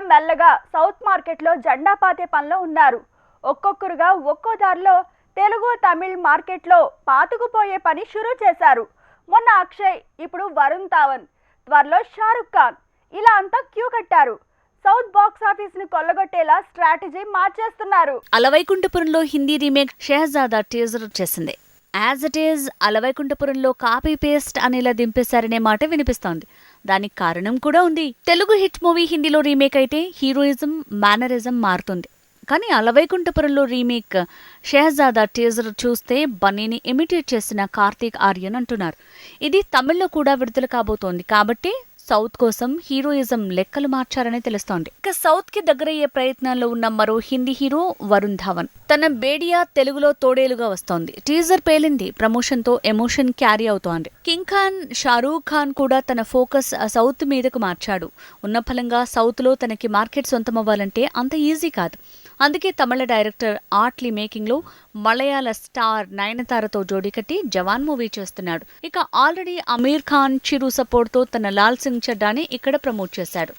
మెల్లగా సౌత్ మార్కెట్లో జెండా పాతే పనిలో ఉన్నారు. ఒక్కొక్కరుగా ఒక్కో దారిలో తెలుగు తమిళ్ మార్కెట్లో పాతుకుపోయే పని షురూ చేశారు. మొన్న అక్షయ్ ఇప్పుడు వరుణ్ తావన్ త్వరలో షారుఖ్ ఖాన్. ఇలా అంతా క్యూ కట్టారు. సౌత్ బాక్స్ ఆఫీస్ని కొల్లగొట్టేలా స్ట్రాటజీ మార్చేస్తున్నారు. అలవైకుంఠపురంలో హిందీ రీమేక్ షెహజాదా టీజర్ చేసింది. As it is Ala Vaikunthapurramuloo copy paste అనేలా దింపేశారనే మాట వినిపిస్తోంది. దానికి కారణం కూడా ఉంది. తెలుగు హిట్ మూవీ హిందీలో రీమేక్ అయితే హీరోయిజం మేనరిజం మారుతుంది. కానీ అలవైకుంఠపురంలో రీమేక్ షెహజాదా టీజర్ చూస్తే బన్నీని ఇమిటేట్ చేసిన కార్తీక్ ఆర్యన్ అంటున్నారు. ఇది తమిళ్ళో కూడా విడుదల కాబోతోంది. కాబట్టి సౌత్ కోసం హీరోయిజం లెక్కలు మార్చారని తెలుస్తోంది. ఇక సౌత్కి దగ్గరయ్యే ప్రయత్నాల్లో ఉన్న మరో హిందీ హీరో వరుణ్ ధావన్. తన బేడియా తెలుగులో తోడేలుగా వస్తోంది. టీజర్ పేలింది. ప్రమోషన్తో ఎమోషన్ క్యారీ అవుతోంది. కింగ్ ఖాన్ షారూఖ్ ఖాన్ కూడా తన ఫోకస్ సౌత్ మీదకు మార్చాడు. ఉన్న ఫలంగా సౌత్లో తనకి మార్కెట్ సొంతమవ్వాలంటే అంత ఈజీ కాదు. అందుకే తమిళ డైరెక్టర్ ఆర్ట్లీ మేకింగ్లో మలయాళ స్టార్ నయనతారతో జోడీ కట్టి జవాన్ మూవీ చేస్తున్నాడు. ఇక ఆల్రెడీ అమీర్ ఖాన్ చిరు సపోర్ట్తో తన లాల్ సింగ్ చడ్డాని ఇక్కడ ప్రమోట్ చేశాడు.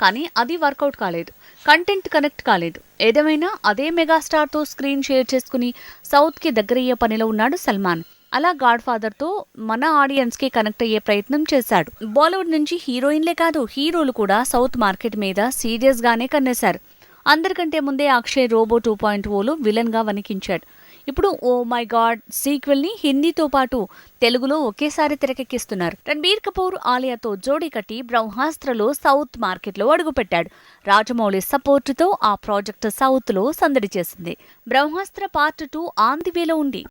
కానీ అది వర్కౌట్ కాలేదు. కంటెంట్ కనెక్ట్ కాలేదు. ఏదేమైనా అదే మెగాస్టార్తో స్క్రీన్ షేర్ చేసుకుని సౌత్కి దగ్గరయ్యే పనిలో ఉన్నాడు సల్మాన్. అలా గాడ్ ఫాదర్తో మన ఆడియన్స్కి కనెక్ట్ అయ్యే ప్రయత్నం చేశాడు. బాలీవుడ్ నుంచి హీరోయిన్లే కాదు హీరోలు కూడా సౌత్ మార్కెట్ మీద సీరియస్గానే కన్నేశారు. అందరికంటే ముందే అక్షయ్ రోబో టూ పాయింట్ ఓలో విలన్గా వణికించాడు. ఇప్పుడు ఓ మై గాడ్ సీక్వెల్ని హిందీతో పాటు తెలుగులో ఒకేసారి తెరకెక్కిస్తున్నారు. రణబీర్ కపూర్ ఆలియాతో జోడీ కట్టి బ్రహ్మాస్త్రలో సౌత్ మార్కెట్లో అడుగుపెట్టాడు. రాజమౌళి సపోర్టుతో ఆ ప్రాజెక్ట్ సౌత్లో సందడి చేసింది. Brahmastra part two on the వేలో ఉంది.